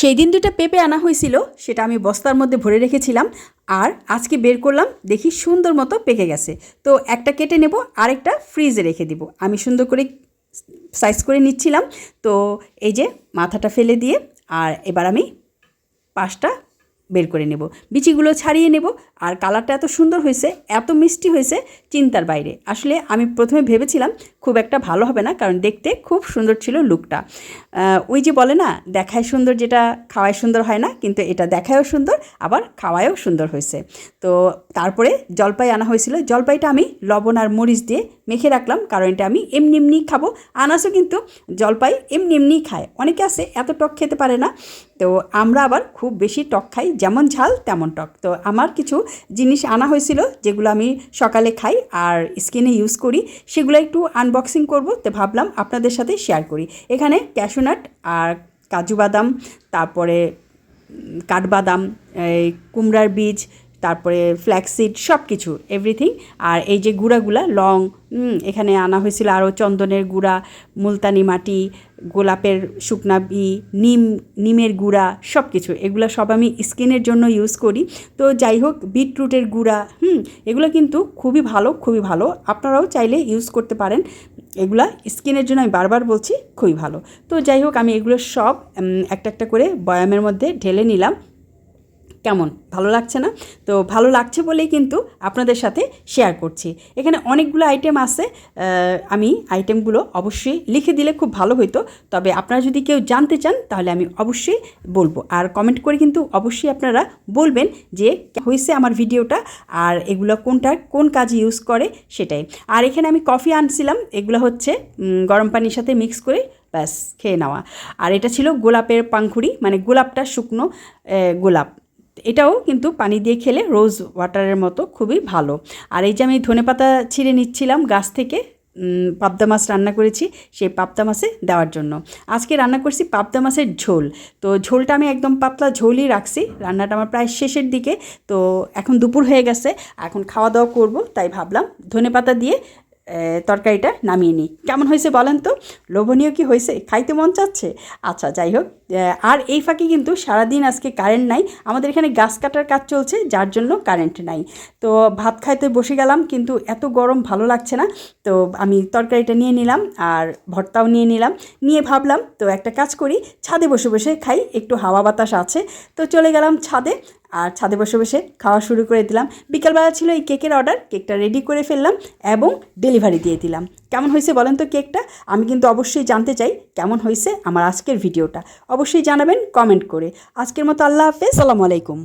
সেই দিন দুটা পেঁপে আনা হয়েছিল, সেটা আমি বস্তার মধ্যে ভরে রেখেছিলাম, আর আজকে বের করলাম, দেখি সুন্দর মতো পেকে গেছে। তো একটা কেটে নেব, আরেকটা ফ্রিজে রেখে দিব। আমি সুন্দর করে সাইজ করে নিচ্ছিলাম, তো এই যে মাথাটা ফেলে দিয়ে, আর এবার আমি পাঁচটা বের করে নেব। বিচিগুলো ছাড়িয়ে নেব। আর কালারটা এত সুন্দর হয়েছে, এত মিষ্টি হয়েছে, চিন্তার বাইরে। আসলে আমি প্রথমে ভেবেছিলাম খুব একটা ভালো হবে না, কারণ দেখতে খুব সুন্দর ছিল লুকটা। ওই যে বলে না, দেখায় সুন্দর যেটা খাওয়ায় সুন্দর হয় না, কিন্তু এটা দেখায়ও সুন্দর, আবার খাওয়ায়ও সুন্দর হয়েছে। তো তারপরে জলপাই আনা হয়েছিল। জলপাইটা আমি লবণ আর মরিচ দিয়ে মেখে রাখলাম, কারণ এটা আমি এমনি এমনি খাব। আনাসও কিন্তু জলপাই এমনি এমনি খায়। অনেকে আছে, এত টক খেতে পারে না। তো আমরা আবার খুব বেশি টক খাই যেমন ঝাল, তেমন টক। তো আমার কিছু জিনিস আনা হয়েছিল যেগুলো আমি সকালে খাই আর স্কিনে ইউজ করি, সেগুলো একটু আনবক্সিং করব। তো ভাবলাম আপনাদের সাথে শেয়ার করি। এখানে ক্যাশুনাট আর কাজু বাদাম, তারপরে কাঠবাদাম, এই কুমড়ার বীজ তারপরে ফ্ল্যাক্সিড সব কিছু এভরিথিং আর এই যে গুঁড়াগুলা, লং এখানে আনা হয়েছিল আরও চন্দনের গুঁড়া, মুলতানি মাটি, গোলাপের শুকনা বি নিম, নিমের গুঁড়া সব কিছু এগুলো সব আমি স্কিনের জন্য ইউজ করি। তো যাই হোক, বিটরুটের গুঁড়া, হুম, এগুলো কিন্তু খুবই ভালো খুবই ভালো। আপনারাও চাইলে ইউজ করতে পারেন। এগুলা স্কিনের জন্য আমি বারবার বলছি, খুবই ভালো। তো যাই হোক, আমি এগুলো সব একটা একটা করে বয়ামের মধ্যে ঢেলে নিলাম। কেমন? ভালো লাগছে না? তো ভালো লাগছে বলেই কিন্তু আপনাদের সাথে শেয়ার করছি। এখানে অনেকগুলো আইটেম আছে আমি আইটেমগুলো অবশ্যই লিখে দিলে খুব ভালো হতো তবে আপনারা যদি কেউ জানতে চান, তাহলে আমি অবশ্যই বলব। আর কমেন্ট করে কিন্তু অবশ্যই আপনারা বলবেন যে হয়েছে আমার ভিডিওটা? আর এগুলো কোনটা, কোন কাজে ইউজ করে? সেটাই। আর এখানে আমি কফি আনছিলাম, এগুলো হচ্ছে গরম পানির সাথে মিক্স করে ব্যাস, খেয়ে নেওয়া। আর এটা ছিল গোলাপের পাংখুড়ি মানে গোলাপটা শুকনো গোলাপ। এটাও কিন্তু পানি দিয়ে খেলে রোজ ওয়াটারের মতো খুবই ভালো। আর এই যে আমি ধনেপাতা ছিঁড়ে নিচ্ছিলাম গাছ থেকে পাবদা মাছ রান্না করেছি সেই পাবদা মাছে দেওয়ার জন্য। আজকে রান্না করছি পাবদা মাছের ঝোল। তো ঝোলটা আমি একদম পাতলা ঝোলই রাখছি রান্নাটা আমার প্রায় শেষের দিকে। তো এখন দুপুর হয়ে গেছে এখন খাওয়া দাওয়া করব তাই ভাবলাম ধনেপাতা দিয়ে আহ, তরকারিটা নামিয়ে নিই। কেমন হয়েছে বলেন তো? লোভনীয় কি হয়েছে? খাইতে মন চাচ্ছে? আচ্ছা যাই হোক আর এই ফাঁকে কিন্তু সারাদিন আজকে কারেন্ট নাই। আমাদের এখানে গাছ কাটার কাজ চলছে, যার জন্য কারেন্ট নাই। তো ভাত খাইতে বসে গেলাম, কিন্তু এত গরম ভালো লাগছে না। তো আমি তরকারিটা নিয়ে নিলাম আর ভর্তাও নিয়ে নিলাম। নিয়ে ভাবলাম, তো একটা কাজ করি, ছাদে বসে বসে খাই, একটু হাওয়া বাতাস আছে। তো চলে গেলাম ছাদে। আর ছাদে বসে বসে খাওয়া শুরু করে দিলাম। বিকালবেলা ছিল এই কেকের অর্ডার, কেকটা রেডি করে ফেললাম এবং ডেলিভারি দিয়ে দিলাম। কেমন হয়েছে বলেন তো কেকটা? আমি কিন্তু অবশ্যই জানতে চাই কেমন হয়েছে আমার আজকের ভিডিওটা। অবশ্যই জানাবেন কমেন্ট করে। আজকের মতো আল্লাহ হাফেজ সালামু আলাইকুম।